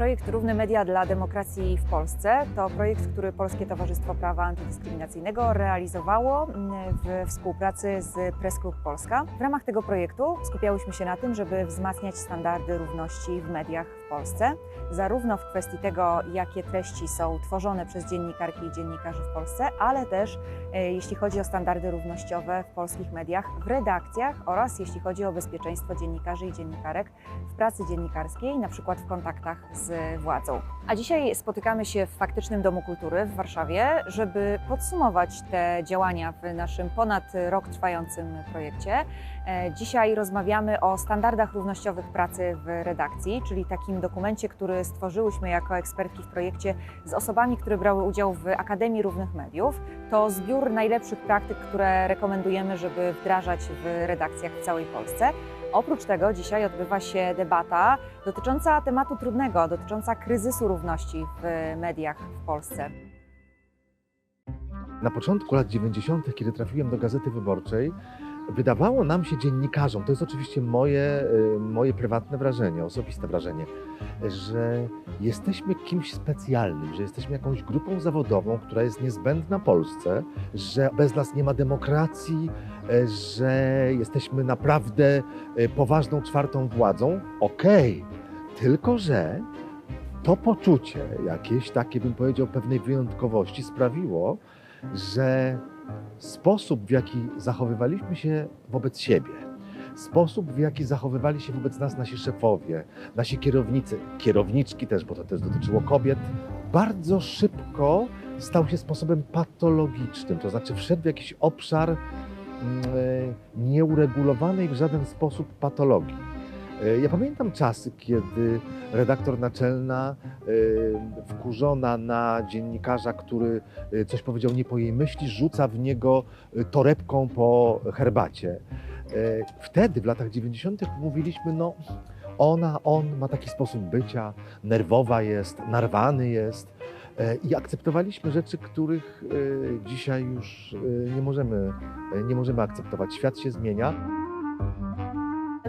Projekt Równe Media dla Demokracji w Polsce to projekt, który Polskie Towarzystwo Prawa Antydyskryminacyjnego realizowało mm, w współpracy z Press Club Polska. W ramach tego projektu skupiałyśmy się na tym, żeby wzmacniać standardy równości w mediach Polsce, zarówno w kwestii tego, jakie treści są tworzone przez dziennikarki i dziennikarzy w Polsce, ale też e, jeśli chodzi o standardy równościowe w polskich mediach, w redakcjach oraz jeśli chodzi o bezpieczeństwo dziennikarzy i dziennikarek w pracy dziennikarskiej, na przykład w kontaktach z władzą. A dzisiaj spotykamy się w faktycznym Domu Kultury w Warszawie, żeby podsumować te działania w naszym ponad rok trwającym projekcie. E, Dzisiaj rozmawiamy o standardach równościowych pracy w redakcji, czyli takim dokumencie, który stworzyłyśmy jako ekspertki w projekcie z osobami, które brały udział w Akademii Równych Mediów. To zbiór najlepszych praktyk, które rekomendujemy, żeby wdrażać w redakcjach w całej Polsce. Oprócz tego dzisiaj odbywa się debata dotycząca tematu trudnego, dotycząca kryzysu równości w mediach w Polsce. Na początku lat 90., kiedy trafiłem do Gazety Wyborczej, wydawało nam się dziennikarzom, to jest oczywiście moje, y, moje prywatne wrażenie, osobiste wrażenie, że jesteśmy kimś specjalnym, że jesteśmy jakąś grupą zawodową, która jest niezbędna Polsce, że bez nas nie ma demokracji, y, że jesteśmy naprawdę y, poważną czwartą władzą. Okej, tylko że to poczucie jakieś takie, bym powiedział, pewnej wyjątkowości sprawiło, że sposób, w jaki zachowywaliśmy się wobec siebie, sposób, w jaki zachowywali się wobec nas nasi szefowie, nasi kierownicy, kierowniczki też, bo to też dotyczyło kobiet, bardzo szybko stał się sposobem patologicznym, to znaczy wszedł w jakiś obszar mm, e, nieuregulowanej w żaden sposób patologii. E, Ja pamiętam czasy, kiedy redaktor naczelna, e, wkurzona na dziennikarza, który e, coś powiedział nie po jej myśli, rzuca w niego torebką po herbacie. Wtedy, w latach 90., mówiliśmy, no ona, on ma taki sposób bycia, nerwowa jest, narwany jest. I akceptowaliśmy rzeczy, których dzisiaj już nie możemy, nie możemy akceptować. Świat się zmienia.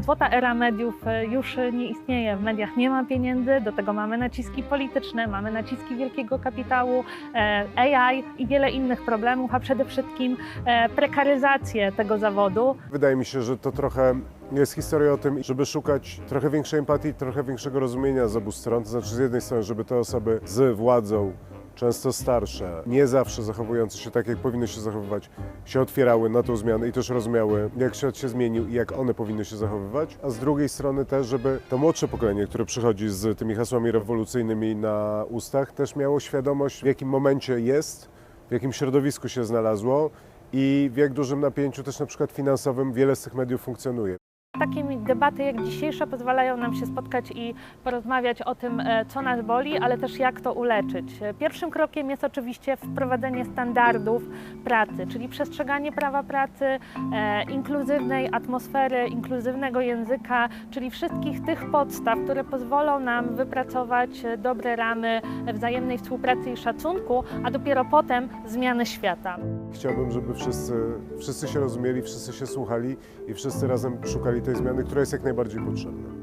Złota era mediów e, już nie istnieje. W mediach nie ma pieniędzy, do tego mamy naciski polityczne, mamy naciski wielkiego kapitału, e, AI i wiele innych problemów, a przede wszystkim e, prekaryzację tego zawodu. Wydaje mi się, że to trochę jest historia o tym, żeby szukać trochę większej empatii, trochę większego rozumienia z obu stron. To znaczy z jednej strony, żeby te osoby z władzą, często starsze, nie zawsze zachowujące się tak, jak powinny się zachowywać, się otwierały na tą zmianę i też rozumiały, jak świat się zmienił i jak one powinny się zachowywać. A z drugiej strony też, żeby to młodsze pokolenie, które przychodzi z tymi hasłami rewolucyjnymi na ustach, też miało świadomość, w jakim momencie jest, w jakim środowisku się znalazło i w jak dużym napięciu też na przykład finansowym wiele z tych mediów funkcjonuje. Takie debaty jak dzisiejsza pozwalają nam się spotkać i porozmawiać o tym, e, co nas boli, ale też jak to uleczyć. E, Pierwszym krokiem jest oczywiście wprowadzenie standardów pracy, czyli przestrzeganie prawa pracy, e, inkluzywnej atmosfery, inkluzywnego języka, czyli wszystkich tych podstaw, które pozwolą nam wypracować dobre ramy wzajemnej współpracy i szacunku, a dopiero potem zmiany świata. Chciałbym, żeby wszyscy, wszyscy się rozumieli, wszyscy się słuchali i wszyscy razem szukali tej zmiany, która jest jak najbardziej potrzebna.